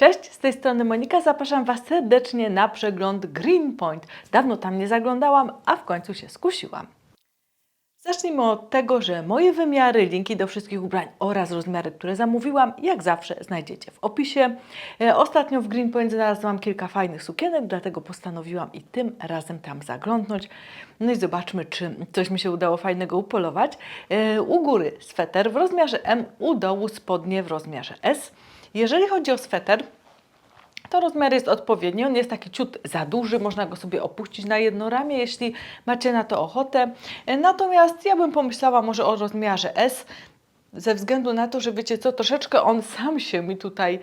Cześć, z tej strony Monika. Zapraszam Was serdecznie na przegląd Greenpoint. Dawno tam nie zaglądałam, a w końcu się skusiłam. Zacznijmy od tego, że moje wymiary, linki do wszystkich ubrań oraz rozmiary, które zamówiłam, jak zawsze znajdziecie w opisie. E, Ostatnio w Greenpoint znalazłam kilka fajnych sukienek, dlatego postanowiłam i tym razem tam zaglądnąć. No i zobaczmy, czy coś mi się udało fajnego upolować. E, U góry sweter w rozmiarze M, u dołu spodnie w rozmiarze S. Jeżeli chodzi o sweter, to rozmiar jest odpowiedni, on jest taki ciut za duży, można go sobie opuścić na jedno ramię, jeśli macie na to ochotę. Natomiast ja bym pomyślała może o rozmiarze S, ze względu na to, że wiecie co, troszeczkę on sam się mi tutaj,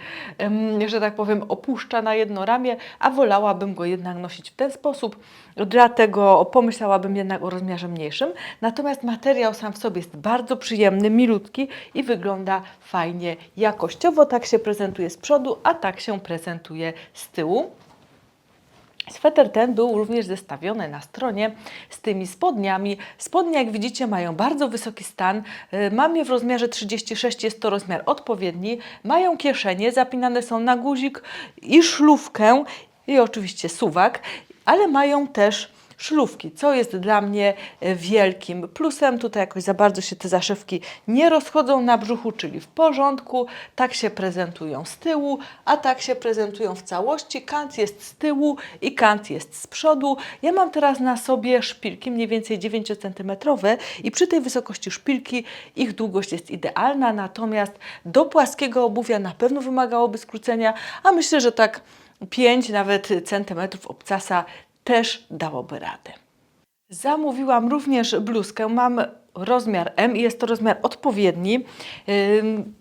że tak powiem, opuszcza na jedno ramię, a wolałabym go jednak nosić w ten sposób, dlatego pomyślałabym jednak o rozmiarze mniejszym. Natomiast materiał sam w sobie jest bardzo przyjemny, milutki i wygląda fajnie jakościowo. Tak się prezentuje z przodu, a tak się prezentuje z tyłu. Sweter ten był również zestawiony na stronie z tymi spodniami. Spodnie, jak widzicie, mają bardzo wysoki stan. Y, Mam je w rozmiarze 36, jest to rozmiar odpowiedni. Mają kieszenie, zapinane są na guzik i szlówkę i oczywiście suwak, ale mają też szlówki, co jest dla mnie e, wielkim plusem. Tutaj jakoś za bardzo się te zaszywki nie rozchodzą na brzuchu, czyli w porządku. Tak się prezentują z tyłu, a tak się prezentują w całości. Kant jest z tyłu i kant jest z przodu. Ja mam teraz na sobie szpilki, mniej więcej 9 cm i przy tej wysokości szpilki ich długość jest idealna, natomiast do płaskiego obuwia na pewno wymagałoby skrócenia, a myślę, że tak 5 nawet centymetrów obcasa też dałoby radę. Zamówiłam również bluzkę. Mam rozmiar M i jest to rozmiar odpowiedni.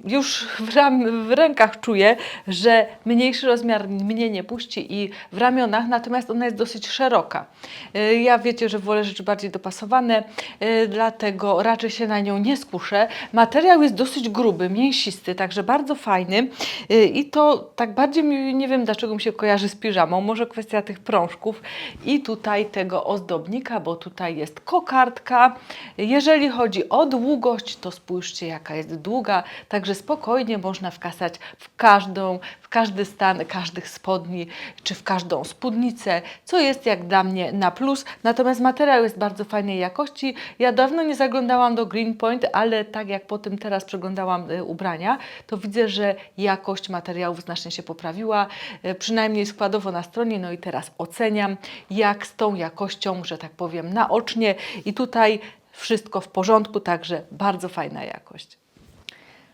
Już w, ram, w rękach czuję, że mniejszy rozmiar mnie nie puści i w ramionach, natomiast ona jest dosyć szeroka. Y, Ja wiecie, że wolę rzeczy bardziej dopasowane, y, dlatego raczej się na nią nie skuszę. Materiał jest dosyć gruby, mięsisty, także bardzo fajny Y, i to tak bardziej mi, nie wiem dlaczego mi się kojarzy z piżamą, może kwestia tych prążków i tutaj tego ozdobnika, bo tutaj jest kokardka. Jeżeli chodzi o długość, to spójrzcie jaka jest długa, także spokojnie można wkasać w każdą, w każdy stan każdych spodni, czy w każdą spódnicę, co jest jak dla mnie na plus. Natomiast materiał jest bardzo fajnej jakości. Ja dawno nie zaglądałam do Greenpoint, ale tak jak po tym teraz przeglądałam y, ubrania, to widzę, że jakość materiałów znacznie się poprawiła, y, przynajmniej składowo na stronie. No i teraz oceniam, jak z tą jakością, że tak powiem, naocznie. I tutaj wszystko w porządku, także bardzo fajna jakość.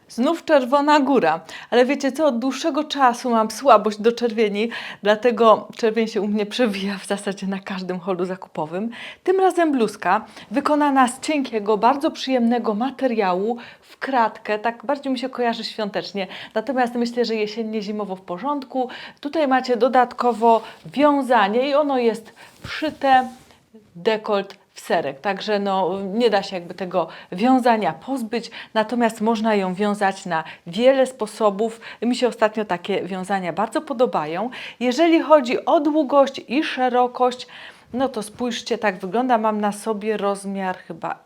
Znów czerwona góra, ale wiecie co, od dłuższego czasu mam słabość do czerwieni, dlatego czerwień się u mnie przewija w zasadzie na każdym holu zakupowym. Tym razem bluzka wykonana z cienkiego, bardzo przyjemnego materiału w kratkę, tak bardziej mi się kojarzy świątecznie, natomiast myślę, że jesiennie, zimowo w porządku. Tutaj macie dodatkowo wiązanie i ono jest wszyte, dekolt serek. Także no, nie da się jakby tego wiązania pozbyć, natomiast można ją wiązać na wiele sposobów. Mi się ostatnio takie wiązania bardzo podobają. Jeżeli chodzi o długość i szerokość, no to spójrzcie, tak wygląda. Mam na sobie rozmiar chyba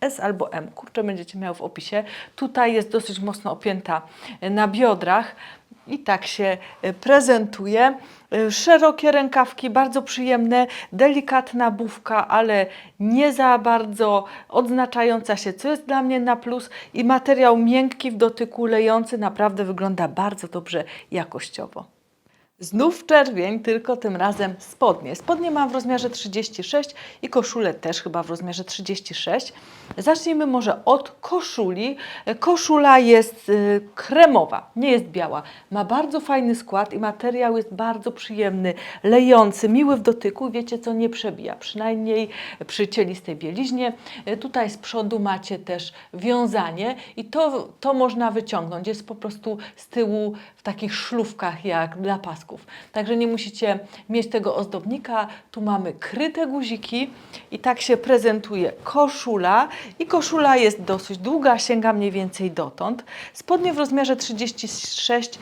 S albo M. Kurczę, będziecie miały w opisie. Tutaj jest dosyć mocno opięta na biodrach. I tak się e, prezentuje. E, Szerokie rękawki, bardzo przyjemne, delikatna bufka, ale nie za bardzo odznaczająca się, co jest dla mnie na plus. I materiał miękki w dotyku, lejący, naprawdę wygląda bardzo dobrze jakościowo. Znów czerwień, tylko tym razem spodnie. Spodnie mam w rozmiarze 36 i koszulę też chyba w rozmiarze 36. Zacznijmy może od koszuli. Koszula jest y, kremowa, nie jest biała. Ma bardzo fajny skład i materiał jest bardzo przyjemny, lejący, miły w dotyku. Wiecie co, nie przebija, przynajmniej przy cielistej bieliźnie. Y, Tutaj z przodu macie też wiązanie i to, to można wyciągnąć. Jest po prostu z tyłu w takich szlówkach jak dla Także nie musicie mieć tego ozdobnika. Tu mamy kryte guziki i tak się prezentuje koszula. I koszula jest dosyć długa, sięga mniej więcej dotąd. Spodnie w rozmiarze 36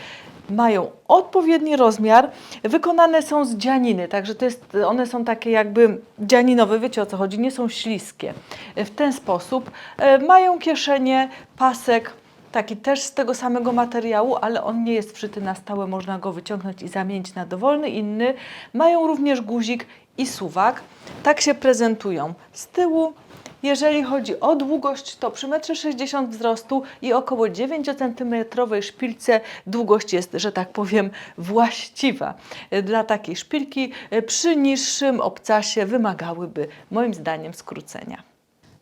mają odpowiedni rozmiar, wykonane są z dzianiny, także to jest, one są takie jakby dzianinowe, wiecie o co chodzi, nie są śliskie. W ten sposób e, mają kieszenie, pasek, taki też z tego samego materiału, ale on nie jest wszyty na stałe, można go wyciągnąć i zamienić na dowolny inny. Mają również guzik i suwak. Tak się prezentują z tyłu. Jeżeli chodzi o długość, to przy 1,60 m wzrostu i około 9 cm szpilce długość jest, że tak powiem, właściwa. Dla takiej szpilki przy niższym obcasie wymagałyby moim zdaniem skrócenia.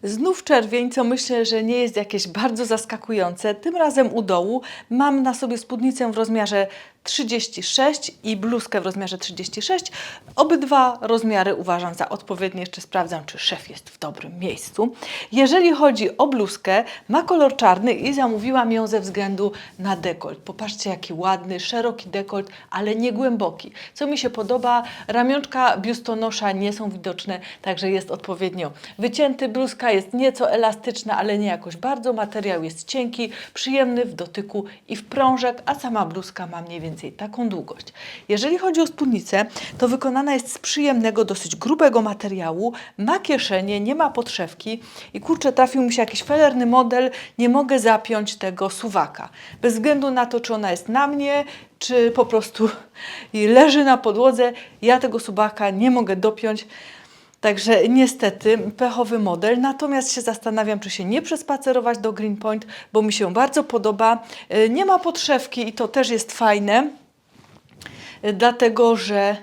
Znów czerwień, co myślę, że nie jest jakieś bardzo zaskakujące. Tym razem u dołu mam na sobie spódnicę w rozmiarze 36 i bluzkę w rozmiarze 36. Obydwa rozmiary uważam za odpowiednie. Jeszcze sprawdzam, czy szef jest w dobrym miejscu. Jeżeli chodzi o bluzkę, ma kolor czarny i zamówiłam ją ze względu na dekolt. Popatrzcie, jaki ładny, szeroki dekolt, ale nie głęboki. Co mi się podoba, ramionczka biustonosza nie są widoczne, także jest odpowiednio wycięty. Bluzka jest nieco elastyczna, ale nie jakoś bardzo. Materiał jest cienki, przyjemny w dotyku i w prążek, a sama bluzka ma mniej więcej taką długość. Jeżeli chodzi o spódnicę, to wykonana jest z przyjemnego, dosyć grubego materiału, ma kieszenie, nie ma podszewki i kurczę, trafił mi się jakiś felerny model, nie mogę zapiąć tego suwaka. Bez względu na to, czy ona jest na mnie, czy po prostu leży na podłodze, ja tego suwaka nie mogę dopiąć. Także niestety pechowy model, natomiast się zastanawiam, czy się nie przespacerować do Greenpoint, bo mi się bardzo podoba. E, Nie ma podszewki i to też jest fajne, e, dlatego że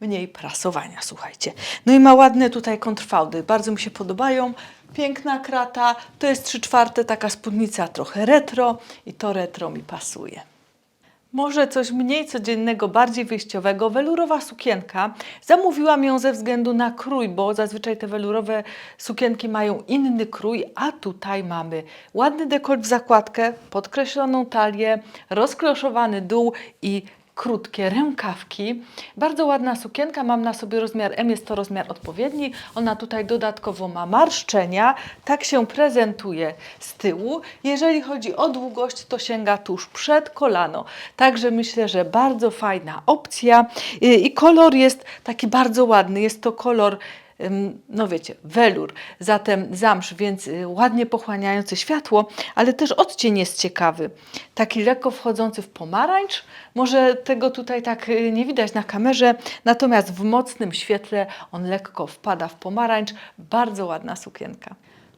mniej prasowania, słuchajcie. No i ma ładne tutaj kontrfałdy, bardzo mi się podobają. Piękna krata, to jest 3 czwarte taka spódnica trochę retro i to retro mi pasuje. Może coś mniej codziennego, bardziej wyjściowego, welurowa sukienka. Zamówiłam ją ze względu na krój, bo zazwyczaj te welurowe sukienki mają inny krój, a tutaj mamy ładny dekolt w zakładkę, podkreśloną talię, rozkloszowany dół i krótkie rękawki. Bardzo ładna sukienka, mam na sobie rozmiar M, jest to rozmiar odpowiedni. Ona tutaj dodatkowo ma marszczenia, tak się prezentuje z tyłu. Jeżeli chodzi o długość, to sięga tuż przed kolano. Także myślę, że bardzo fajna opcja I- kolor jest taki bardzo ładny. Jest to kolor no wiecie, welur, zatem zamsz, więc y, ładnie pochłaniający światło, ale też odcień jest ciekawy. Taki lekko wchodzący w pomarańcz. Może tego tutaj tak y, nie widać na kamerze, natomiast w mocnym świetle on lekko wpada w pomarańcz. Bardzo ładna sukienka.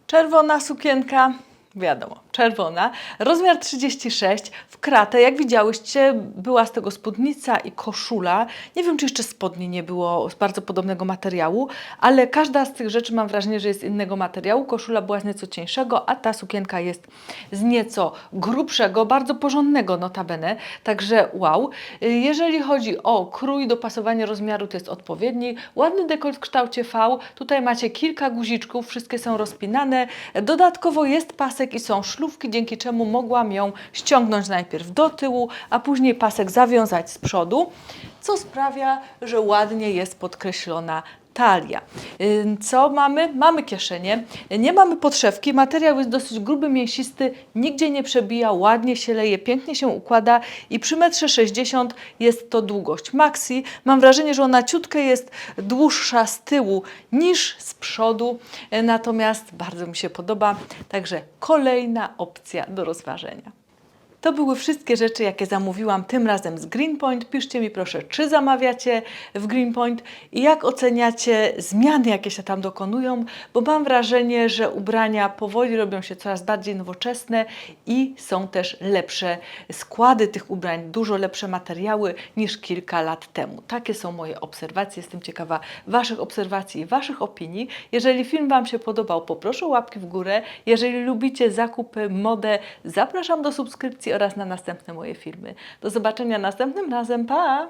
Czerwona sukienka, wiadomo, czerwona, rozmiar 36, w kratę, jak widziałyście, była z tego spódnica i koszula. Nie wiem, czy jeszcze spodni nie było z bardzo podobnego materiału, ale każda z tych rzeczy mam wrażenie, że jest innego materiału. Koszula była z nieco cieńszego, a ta sukienka jest z nieco grubszego, bardzo porządnego notabene, także wow. Jeżeli chodzi o krój, dopasowanie rozmiaru, to jest odpowiedni. Ładny dekolt w kształcie V, tutaj macie kilka guziczków, wszystkie są rozpinane. Dodatkowo jest pasek i są szlufki, dzięki czemu mogłam ją ściągnąć najpierw do tyłu, a później pasek zawiązać z przodu, co sprawia, że ładnie jest podkreślona talia. Co mamy? Mamy kieszenie, nie mamy podszewki, materiał jest dosyć gruby, mięsisty, nigdzie nie przebija, ładnie się leje, pięknie się układa i przy 1,60 m jest to długość maxi. Mam wrażenie, że ona ciutkę jest dłuższa z tyłu niż z przodu, e, natomiast bardzo mi się podoba, także kolejna opcja do rozważenia. To były wszystkie rzeczy, jakie zamówiłam tym razem z Greenpoint. Piszcie mi proszę, czy zamawiacie w Greenpoint i jak oceniacie zmiany, jakie się tam dokonują, bo mam wrażenie, że ubrania powoli robią się coraz bardziej nowoczesne i są też lepsze składy tych ubrań, dużo lepsze materiały niż kilka lat temu. Takie są moje obserwacje. Jestem ciekawa Waszych obserwacji i Waszych opinii. Jeżeli film Wam się podobał, poproszę łapki w górę. Jeżeli lubicie zakupy, modę, zapraszam do subskrypcji oraz na następne moje filmy. Do zobaczenia następnym razem. Pa!